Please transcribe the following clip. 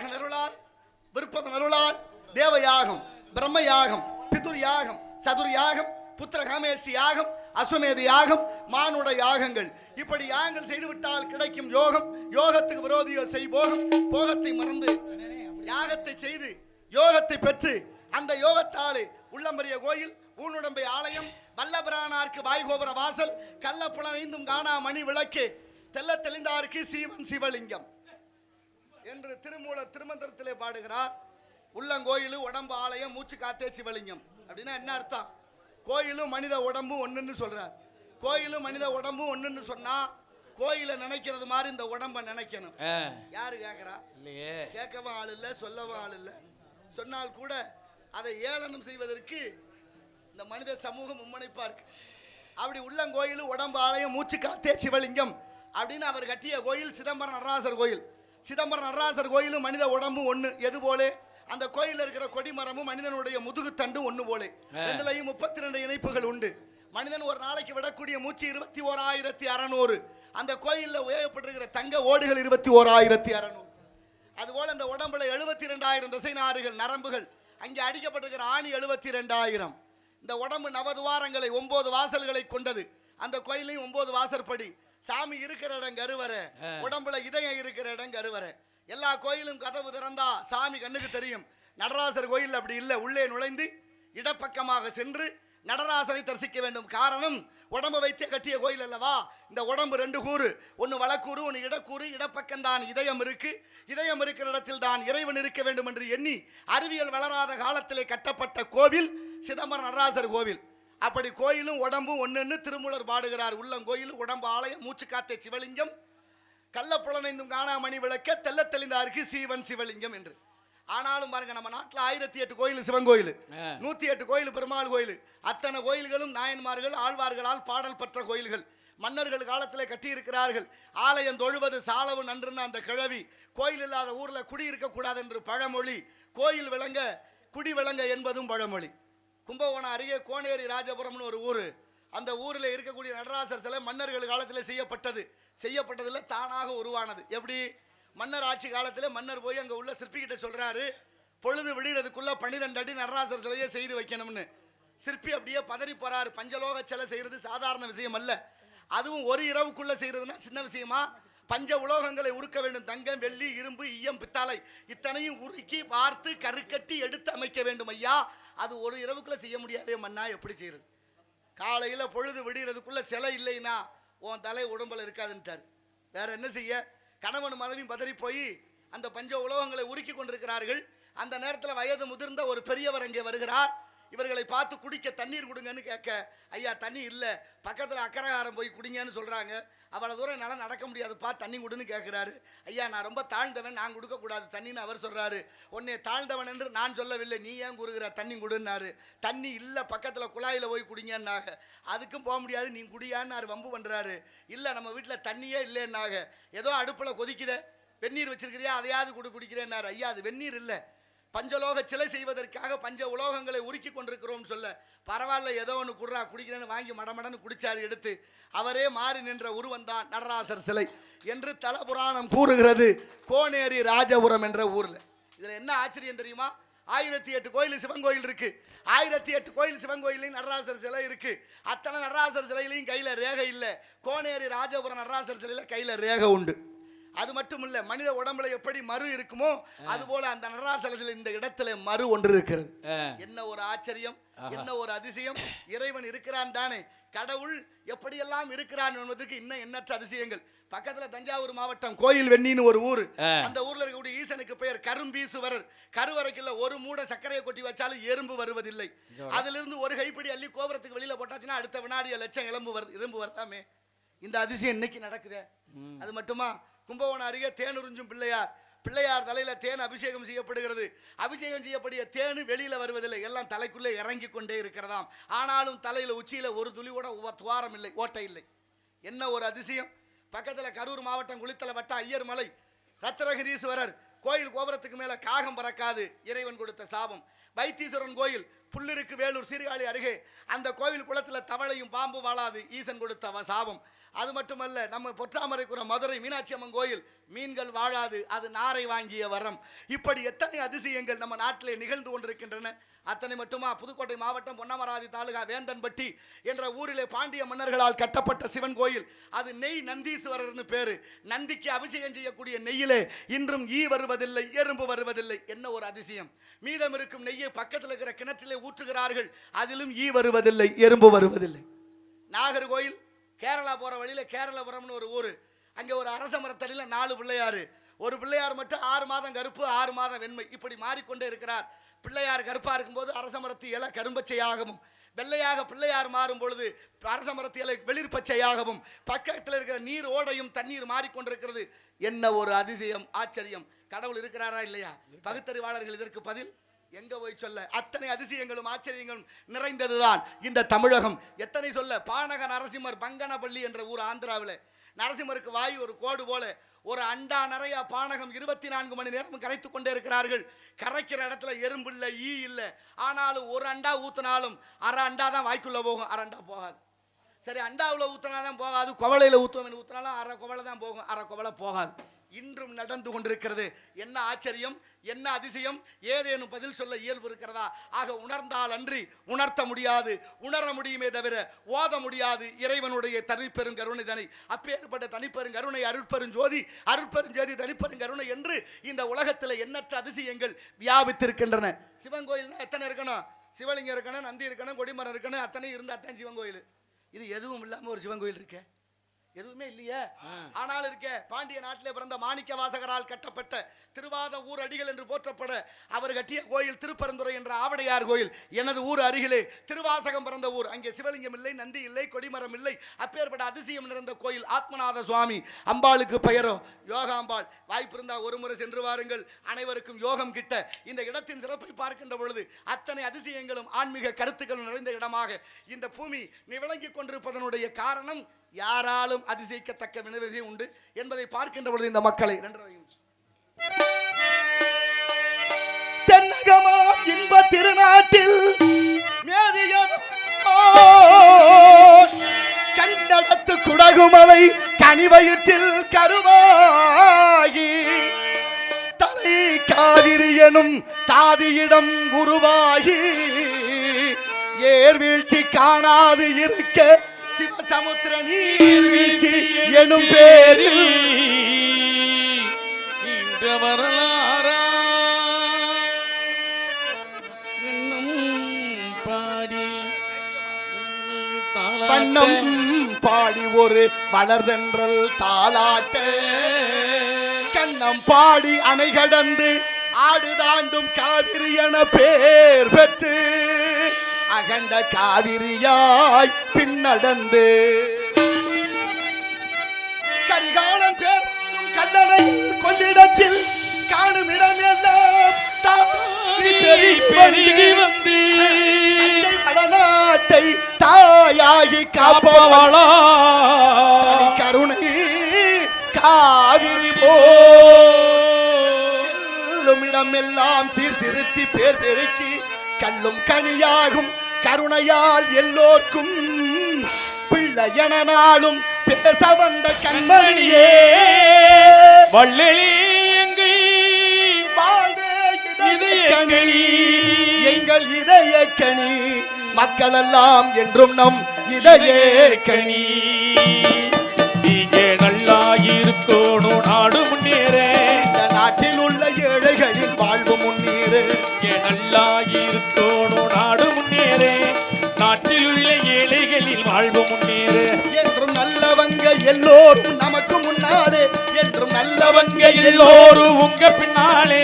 விநாயகன் அருளால் விருப்பதன் அருளால் தேவயாகம் பிரம்ம யாகம் பிதுர் யாகம் சதுர் யாகம் புத்திரகாமேசி யாகம் அசுமேத யாகம் மானுட யாகங்கள் இப்படி யாகங்கள் செய்துவிட்டால் கிடைக்கும் யோகம் யோகத்துக்கு விரோதியோ செய் போகம் போகத்தை மறந்து யாகத்தை செய்து யோகத்தை பெற்று அந்த யோகத்தாலே உள்ளம்பரிய கோயில் ஊனுடம்பை ஆலயம் வல்லபிரானார்க்கு வாய்கோபுர வாசல் கள்ளப்புலனைந்தும் காணா மணி விளக்கே தெல்ல தெளிந்தார்க்கு சீவன் சிவலிங்கம். என்று திருமூலர் திருமந்திரத்திலே பாடுகிறார். உள்ளங்கோயில் உடம்பு ஆலயம் மூச்சு காத்தே சிவலிங்கம் அப்படின்னா என்ன அர்த்தம்? கோயிலும் மனித உடம்பும் ஒண்ணுன்னு சொல்றார். கோயிலும் மனித உடம்பும் ஒண்ணுன்னு சொன்னா கோயிலை நினைக்கிறது மாதிரி இந்த உடம்ப நினைக்கணும். யாரு கேக்குறா? இல்லையே. கேட்கவும் ஆள் இல்லை சொல்லவும் ஆள் இல்லை. சொன்னால் கூட அதை ஏளனம் செய்வதற்கு இந்த மனித சமூகம் மும்மனைப்பா இருக்கு. அப்படி உள்ளங்கோயில் உடம்பு ஆலயம் மூச்சு காத்தே சிவலிங்கம் அப்படின்னு அவர் கட்டிய கோயில் சிதம்பரம் நடராசர் கோயில். சிதம்பரம் நடராசர் கோயிலும் மனித உடம்பும் ஒண்ணு. எது போலே? அந்த கோயில்ல இருக்கிற கொடிமரமும் மனிதனுடைய முதுகுத்தண்டும் ஒண்ணு போலே. ரெண்டுலையும் முப்பத்தி ரெண்டு இணைப்புகள் உண்டு. மனிதன் ஒரு நாளைக்கு விடக்கூடிய மூச்சு இருபத்தி ஓராயிரத்தி அறநூறு. அந்த கோயில்ல உபயோகப்பட்டிருக்கிற தங்க ஓடுகள் இருபத்தி ஓராயிரத்தி அறநூறு. அதுபோல இந்த உடம்புல எழுபத்தி ரெண்டாயிரம் திசை நாறுகள் நரம்புகள் அங்கே அடிக்கப்பட்டிருக்கிற ஆணி எழுபத்தி ரெண்டாயிரம் இந்த உடம்பு நவதுவாரங்களை ஒன்பது வாசல்களை கொண்டது. அந்த கோயிலையும் ஒன்பது வாசற்படி. சாமி இருக்கிற இடம் கருவறை. உடம்புல இதயம் இருக்கிற இடம் எல்லா கோயிலும் கதவு திறந்தா சாமி கண்ணுக்கு தெரியும். நடராசர் கோயில் அப்படி இல்லை உள்ளே நுழைந்து இடப்பக்கமாக சென்று நடராசரை தரிசிக்க வேண்டும். காரணம் உடம்பு வைத்தே கட்டிய கோயில் அல்லவா? இந்த உடம்பு ரெண்டு கூறு. ஒன்று வளக்கூறு ஒன்று இடக்கூறு. இடப்பக்கம்தான் இதயம் இருக்கு. இதயம் இருக்கிற இடத்தில் தான் இறைவன் இருக்க வேண்டும் என்று எண்ணி அறிவியல் வளராத காலத்திலே கட்டப்பட்ட கோவில் சிதம்பரம் நடராசர் கோவில். அப்படி கோயிலும் உடம்பும் ஒன்றுன்னு திருமூலர் பாடுகிறார். உள்ளங்கோயில் உடம்பு ஆலயம் மூச்சு காத்தே சிவலிங்கம் கள்ளப்புலனைந்தும் காணாமணி விளக்க தெல்ல தெளிந்தாருக்கு சீவன் சிவலிங்கம் என்று. ஆனாலும் பாருங்க நம்ம நாட்டில் ஆயிரத்தி எட்டு கோயில் சிவன் கோயில். நூத்தி எட்டு கோயில் பெருமாள் கோயில். அத்தனை கோயில்களும் நாயன்மார்கள் ஆழ்வார்களால் பாடல் பெற்ற கோயில்கள். மன்னர்கள் காலத்திலே கட்டியிருக்கிறார்கள். ஆலயம் தொழுவது சாலவு நன்றுன்னு அந்த கிழவி. கோயில் இல்லாத ஊர்ல குடியிருக்க கூடாது என்று பழமொழி. கோயில் விளங்க குடி விளங்க என்பதும் பழமொழி. கும்பகோணம் அருகே கோனேரி ராஜபுரம்னு ஒரு ஊர். அந்த ஊரில் இருக்கக்கூடிய நடராசர் சிலை மன்னர்கள் காலத்தில் செய்யப்பட்டது. செய்யப்பட்டதில் தானாக உருவானது. எப்படி? மன்னர் ஆட்சி காலத்தில் மன்னர் போய் அங்கே உள்ள சிற்பிகிட்ட சொல்கிறாரு பொழுது விடுறதுக்குள்ள பன்னிரெண்டு அடி நடராசர் சிலையை செய்து வைக்கணும்னு. சிற்பி அப்படியே பதறி போறாரு. பஞ்சலோக சிலை செய்கிறது சாதாரண விஷயம் அல்ல. அதுவும் ஒரு இரவுக்குள்ள செய்கிறதுனா சின்ன விஷயமா? பஞ்ச உலோகங்களை உருக்க வேண்டும். தங்கம் வெள்ளி இரும்பு ஈயம் பித்தாளை இத்தனையும் உருக்கி பார்த்து கருக்கட்டி எடுத்து அமைக்க வேண்டும் ஐயா. அது ஒரு இரவுக்குள்ள செய்ய முடியாதே மன்னா. எப்படி செய்யறது? காலையில் பொழுது விடுகிறதுக்குள்ளே சிலை இல்லைன்னா உன் தலை உடம்பில் இருக்காதுன்ட்டார். வேற என்ன செய்ய? கணவன் மதவியும் பதறி போய் அந்த பஞ்ச உலோகங்களை உருக்கி கொண்டிருக்கிறார்கள். அந்த நேரத்தில் வயது முதிர்ந்த ஒரு பெரியவர் அங்கே வருகிறார். இவர்களை பார்த்து குடிக்க தண்ணீர் கொடுங்கன்னு கேட்க ஐயா தண்ணி இல்லை. பக்கத்தில் அக்கரகாரம் போய் குடிங்கன்னு சொல்கிறாங்க அவ்வளோ தூரம் என்னால் நடக்க முடியாதுப்பா தண்ணி கொடுன்னு கேட்குறாரு ஐயா நான் ரொம்ப தாழ்ந்தவன் நான் கொடுக்கக்கூடாது தண்ணின்னு அவர் சொல்கிறாரு உன்னை தாழ்ந்தவன் என்று நான் சொல்லவில்லை. நீ ஏன் கூறுகிற தண்ணி கொடுன்னாரு. தண்ணி இல்லை பக்கத்தில் குழாயில் போய் குடிங்கன்னாக. அதுக்கும் போக முடியாது நீ குடியான்னாரு வம்பு பண்ணுறாரு இல்லை நம்ம வீட்டில் தண்ணியே இல்லைன்னாக. ஏதோ அடுப்பில் கொதிக்கிற வெந்நீர் வச்சிருக்கிறியா? அதையாவது கொடு குடிக்கிறேன்னாரு. ஐயா அது வெந்நீர் இல்லை. பஞ்சலோக சிலை செய்வதற்காக பஞ்ச உலோகங்களை உருக்கி கொண்டிருக்கிறோம் சொல்ல பரவாயில்ல ஏதோ ஒன்று குடுறா குடிக்கிறேன்னு வாங்கி மடமடன்னு குடிச்சார் எடுத்து அவரே மாறி நின்ற உருவம் தான் நடராசர் சிலை என்று தல புராணம் கூறுகிறது. கோனேரி ராஜபுரம் என்ற ஊரில். இதில் என்ன ஆச்சரியம் தெரியுமா? ஆயிரத்தி எட்டு கோயில் சிவன் கோயில் இருக்கு. ஆயிரத்தி எட்டு கோயில் சிவன் கோயிலையும் நடராசர் சிலை இருக்கு. அத்தனை நடராசர் சிலையிலையும் கையில் ரேகை இல்லை. கோனேரி ராஜபுரம் நடராசர் சிலையில் கையில் ரேகை உண்டு. அது மட்டும் இல்ல மனித உடம்புல எப்படி மறு இருக்குமோ அது போல அந்த நடராசலத்தில் இந்த இடத்துல மறு ஒன்று இருக்கிறது. என்ன ஒரு ஆச்சரியம் என்ன ஒரு அதிசயம்? இறைவன் இருக்கிறான் தானே. கடவுள் எப்படியெல்லாம் இருக்கிறான் என்பதற்கு இன்னும் எண்ணற்ற அதிசயங்கள். பக்கத்துல தஞ்சாவூர் மாவட்டம் கோயில் வெண்ணின்னு ஒரு ஊர். அந்த ஊர்ல இருக்கக்கூடிய ஈசனுக்கு பெயர் கரும்பீசுவரர். கருவறைக்குள்ள ஒரு மூட சர்க்கரையை கொட்டி வச்சாலும் எறும்பு வருவதில்லை. அதிலிருந்து ஒரு கைப்பிடி அள்ளி கோபுரத்துக்கு வெளியில போட்டாச்சுன்னா அடுத்த வினாடி லட்சம் எலும்பு வருது இரும்பு வருதாமே? இந்த அதிசயம் இன்னைக்கு நடக்குதே. அது மட்டுமா? கும்பகோணம் அருகே தேனுறிஞ்சும் பிள்ளையார். பிள்ளையார் தலையில தேன் அபிஷேகம் செய்யப்படுகிறது. அபிஷேகம் செய்யப்படிய தேனு வெளியில வருவதில்லை. எல்லாம் தலைக்குள்ளே இறங்கி கொண்டே இருக்கிறதாம். ஆனாலும் தலையில உச்சியில ஒரு துளி கூட துவாரம் இல்லை ஓட்டை இல்லை. என்ன ஒரு அதிசயம்? பக்கத்துல கரூர் மாவட்டம் குளித்தல வட்ட ஐயர் மலை. ரத்னகிரீஸ்வரர் கோயில் கோபுரத்துக்கு மேல காகம் பறக்காது இறைவன் கொடுத்த சாபம். வைத்தீஸ்வரன் கோயில் புல்லிருக்கு வேலூர் சீர்காழி அருகே. அந்த கோவில் குளத்துல தவளையும் பாம்பு வாழாது ஈசன் கொடுத்த சாபம். அது மட்டுமல்ல நம்ம பொற்றாமரைக்குற மதுரை மீனாட்சி அம்மன் கோயில் மீன்கள் வாழாது அது நாரை வாங்கிய வரம். இப்படி எத்தனை அதிசயங்கள் நம்ம நாட்டிலே நிகழ்ந்து கொண்டிருக்கின்றன. அத்தனை மட்டுமா? புதுக்கோட்டை மாவட்டம் பொன்னமராதி தாலுகா வேந்தன்பட்டி என்ற ஊரிலே பாண்டிய மன்னர்களால் கட்டப்பட்ட சிவன் கோயில். அது நெய் நந்தீஸ்வரர்னு பேரு. நந்திக்கு அபிஷேகம் செய்யக்கூடிய நெய்யிலே இன்றும் ஈ வருவதில்லை எறும்பு வருவதில்லை. என்ன ஒரு அதிசயம். மீதம் இருக்கும் நெய்யை பக்கத்தில் இருக்கிற கிணற்றிலே ஊற்றுகிறார்கள். அதிலும் ஈ வருவதில்லை எறும்பு வருவதில்லை. நாகர்கோயில் கேரளா போகிற வழியில் கேரளபுரம்னு ஒரு ஊர். அங்கே ஒரு அரச மரத்தடியில் நாலு பிள்ளையார். ஒரு பிள்ளையார் மட்டும் ஆறு மாதம் கருப்பு ஆறு மாதம் வெண்மை. இப்படி மாறிக்கொண்டே இருக்கிறார். பிள்ளையார் கருப்பாக இருக்கும்போது அரச மரத்து இலை கரும்பச்சையாகவும் வெள்ளையாக பிள்ளையார் மாறும் பொழுது அரச மரத்து இலை வெளிர் பச்சையாகவும் பக்கத்தில் இருக்கிற நீர் ஓடையும் தண்ணீர் மாறிக்கொண்டிருக்கிறது. என்ன ஒரு அதிசயம் ஆச்சரியம். கடவுள் இருக்கிறாரா இல்லையா? பகுத்தறிவாளர்கள் இதற்கு பதில் எங்க போய் சொல்ல? அத்தனை அதிசயங்களும் ஆச்சரியங்களும் நிறைந்ததுதான் இந்த தமிழகம். எத்தனை சொல்ல? பானக நரசிம்மர் பங்கனப்பள்ளி என்ற ஊர் ஆந்திராவில். நரசிம்மருக்கு வாயு ஒரு கோடு போல. ஒரு அண்டா நிறைய பானகம் இருபத்தி நான்கு மணி நேரம் கரைத்து கொண்டே இருக்கிறார்கள். கரைக்கிற இடத்துல எறும்பு இல்லை ஈ இல்லை. ஆனாலும் ஒரு அண்டா ஊத்தினாலும் அரை அண்டா தான் வாய்க்குள்ள போகும். அரை அண்டா போகாது. சரி அண்டாவில் ஊற்றினா தான் போகாது குவளையில் ஊற்றுவோம் ஊற்றினாலும் அரை குவளை தான் போகும் அரை குவளை போகாது. இன்றும் நடந்து கொண்டிருக்கிறது. என்ன ஆச்சரியம் என்ன அதிசயம் ஏதேனும் பதில் சொல்ல இயல்பு இருக்கிறதா? ஆக உணர்ந்தால் அன்றி உணர்த்த முடியாது உணர முடியுமே தவிர ஓத முடியாது. இறைவனுடைய தனிப்பெரும் கருணை தனி அப்பேற்பட்ட தனிப்பெரும் கருணை அருட்பெரும் ஜோதி அருட்பெரும் ஜோதி தனிப்பெரும் கருணை என்று இந்த உலகத்தில் எண்ணற்ற அதிசயங்கள் வியாபித்திருக்கின்றன. சிவன் கோயில்னா எத்தனை இருக்கணும்? சிவலிங்கம் இருக்கணும் நந்தி இருக்கணும் கொடிமரம் இருக்கணும் அத்தனை இருந்தால் தான் சிவன் கோயில். இது எதுவும் இல்லாமல் ஒரு சிவன் கோயில் இருக்கே. எதுவுமே இல்லையே? ஆனால் இருக்கே பாண்டிய நாட்டிலே பிறந்த மாணிக்க வாசகரால் கட்டப்பட்ட திருவாத ஊர் அடிகள் என்று போற்றப்பட அவர் கட்டிய கோயில் திருப்பரந்துரை என்ற ஆவடையார் கோயில். எனது ஊர் அருகிலே திருவாசகம் பிறந்த ஊர். அங்கே சிவலிங்கம் இல்லை நந்தி இல்லை கொடிமரம் இல்லை. அப்பேற்பட்ட அதிசயம் நிறைந்த கோயில் ஆத்மநாத சுவாமி. அம்பாளுக்கு பெயரோ யோகாம்பாள். வாய்ப்பு இருந்தால் ஒரு முறை சென்று வாருங்கள். அனைவருக்கும் யோகம் கிட்ட. இந்த இடத்தின் சிறப்பை பார்க்கின்ற பொழுது அத்தனை அதிசயங்களும் ஆன்மீக கருத்துக்களும் நிறைந்த இடமாக இந்த பூமி விளங்கிக் கொண்டிருப்பதனுடைய காரணம் யாராலும் அதிசயிக்கத்தக்க வினைவகை உண்டு என்பதை பார்க்கின்ற பொழுது இந்த மக்களை தென்னகமா இன்ப திருநாட்டில் கண்டடத்து குடகுமலை கனிவயிற்றில் கருவாகி. தலை காவிரி எனும் தாதியிடம் உருவாகி. ஏர் வீழ்ச்சி காணாது இருக்க சிவசமுத்திர நீர் வீழ்ச்சி எனும் பேரில் இந்த வரலாறா. பாடி தாளாட்ட. பாடி ஒரு வளர்தென்றல் தாளாட்ட. கண்ணம் பாடி அணை கடந்து ஆடு தாண்டும் காவிரி என பேர் பெற்று அகண்ட காவிரியாய் பின்னடந்து. கரிகாலன் பேர் கல்லணை கொள்ளிடத்தில் காணும் இடமெல்லாம் வந்து. வடநாட்டை தாயாகி காப்பவளா. கருணை காவிரி போ இடமெல்லாம் சீர்திருத்தி பேர் பெருக்கி கல்லும் கனியாகும் கருணையால் எல்லோர்க்கும் பிள்ளை என நாளும் பேச வந்த கண்மணியே. வள்ளலி எங்கள் இதய கனி. மக்களெல்லாம் என்றும் நம் இதய கனி. நீங்க நல்லா இருக்கணும் நாடு உள்ள ஏழைகளில் வாழ்வு முன்னேற. என்றும் நல்லவங்க எல்லோரும் நமக்கு முன்னாலே என்றும் நல்லவங்க எல்லோரும் உங்க பின்னாலே.